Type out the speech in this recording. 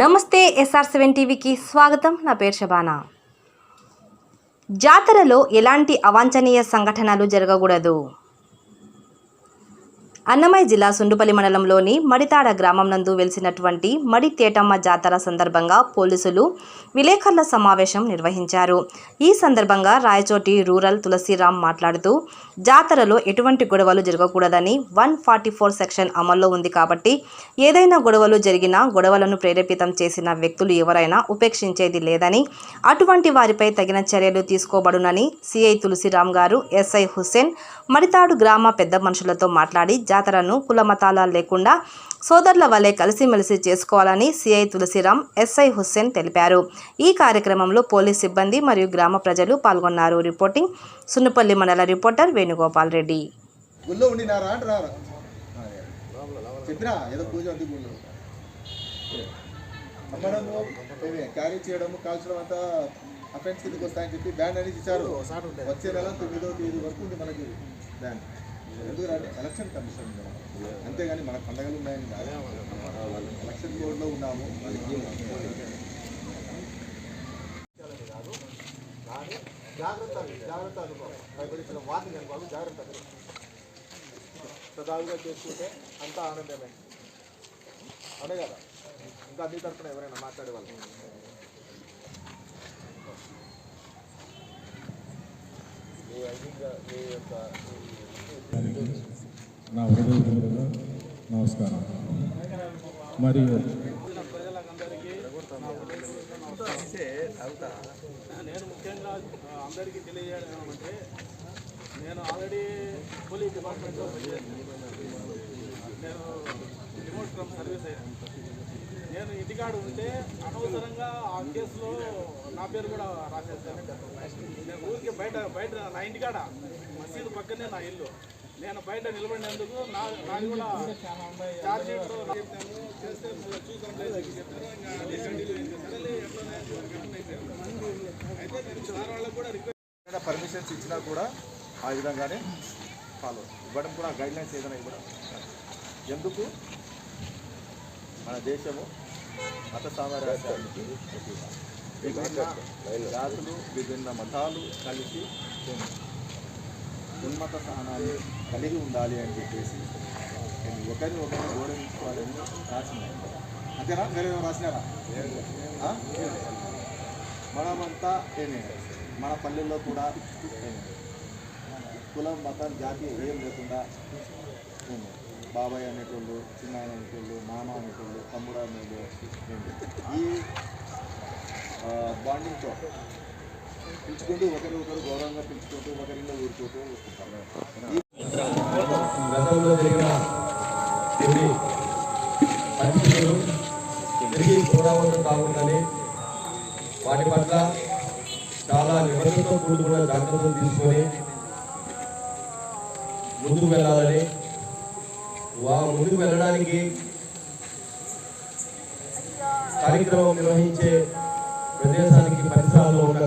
నమస్తే SR seven టీవీకి స్వాగతం. నా పేరు శబానా. జాతరలో ఎలాంటి అవాంఛనీయ సంఘటనలు జరగకూడదు? అన్నమయ్య జిల్లా సుండుపల్లి మండలంలోని మడితాడ గ్రామం నందు వెలిసినటువంటి మడి తేటమ్మ జాతర సందర్భంగా పోలీసులు విలేకరుల సమావేశం నిర్వహించారు. ఈ సందర్భంగా రాయచోటి రూరల్ తులసిరామ్ మాట్లాడుతూ జాతరలో ఎటువంటి గొడవలు జరగకూడదని వన్ ఫార్టీ ఫోర్ సెక్షన్ అమల్లో ఉంది కాబట్టి ఏదైనా గొడవలు జరిగినా గొడవలను ప్రేరేపితం చేసిన వ్యక్తులు ఎవరైనా ఉపేక్షించేది లేదని అటువంటి వారిపై తగిన చర్యలు తీసుకోబడునని సిఐ తులసిరామ్ గారు ఎస్ఐ హుస్సేన్ మడితాడు గ్రామ పెద్ద మనుషులతో మాట్లాడి జాతరను కులమతాల లేకుండా సోదరుల వలె కలిసిమెలిసి చేసుకోవాలని సిఐ తులసిరామ్ ఎస్ఐ హుస్సేన్ తెలిపారు. ఈ కార్యక్రమంలో పోలీస్ సిబ్బంది మరియు గ్రామ ప్రజలు పాల్గొన్నారు. రిపోర్టింగ్ సున్నపల్లి మండల రిపోర్టర్ వేణుగోపాల్ రెడ్డి. చెప్పినా? ఏదో పూజ ఉంది గుళ్ళో. అమ్మడము క్యారీ చేయడము కాల్చడం అంతా అఫెన్స్ కిందకి వస్తాయని చెప్పి బ్యాన్ అనేది ఇచ్చారు. వచ్చే నెల తొమ్మిదో తేదీ వరకు ఉంది మనకి బ్యాన్ ఎందుకంటే ఎలక్షన్ కమిషన్ అంతేగాని మన పండగలు ఉన్నాయని కాదు. ఎలక్షన్ బోర్డులో ఉన్నాము. జాగ్రత్త జాగ్రత్త అనుభవం భయపడించిన వార్తలు అనుభవం జాగ్రత్త సదాలుగా చేసుకుంటే అంతా ఆనందమే. అదే కదా. ఇంకా అన్ని తరఫున ఎవరైనా మాట్లాడే వాళ్ళు నా హృదయపూర్వక నమస్కారం. మరియు నేను ముఖ్యంగా అందరికీ తెలియజేయడం ఏమంటే నేను ఆల్రెడీ పోలీస్ డిపార్ట్మెంట్లో నేను రిమోట్ ఫ్రమ్ సర్వీస్ అయ్యాను. నేను ఇంటికాడు ఉంటే అనవసరంగా ఆ కేసులో నా పేరు కూడా రాసేస్తాను నేను ఊరికి బయట బయట నా ఇంటికాడ మసీదు పక్కనే నా ఇల్లు. నేను బయట నిలబడినందుకు నా నాది కూడా ఛార్జ్ షీట్లో చేస్తే చూసాం లేదు చెప్పారు ఇంకా అయితే నేను సార్ వాళ్ళకు కూడా రిక్వెస్ట్ పర్మిషన్స్ ఇచ్చినా కూడా ఆ విధంగానే ఫాలో ఇవ్వడం కూడా గైడ్ లైన్స్ ఏదైనా ఇవ్వడం. ఎందుకు? మన దేశము మత సామరాజ్యానికి విభిన్న జాతులు విభిన్న మతాలు కలిసి ఉన్నత స్థానాన్ని కలిగి ఉండాలి అని చెప్పేసి నేను ఒకరిని ఒకరిని గౌరవించుకోవాలని రాసినారు అంతేనా? వేరే రాసినారా? మనమంతా ఏమే? మన పల్లెల్లో కూడా కులం మతం జాతి ఏం లేకుండా బాబాయ్ అనేటోళ్ళు చిన్నాయన అనేటోళ్ళు మామ అనేటోళ్ళు తమ్ముడు అనేటోళ్ళు ఈ బాండింగ్తో పిలుచుకుంటూ ఒకరి ఒకరు గౌరవంగా పిలుచుకుంటూ ఒకరిలో ఊరుకుంటూ వస్తుంటారు. గతంలో జరిగిన కొన్ని పరిస్థితులు తిరిగి పునరావృతం కాకుండానే వాటి పట్ల చాలా నిబంధనతో కూడుకున్న జాగ్రత్తలు తీసుకొని ముందుకు వెళ్ళాలని వా ముందుకు వెళ్ళడానికి కార్యక్రమం నిర్వహించే ప్రదేశానికి పరిసరాల్లో ఉన్న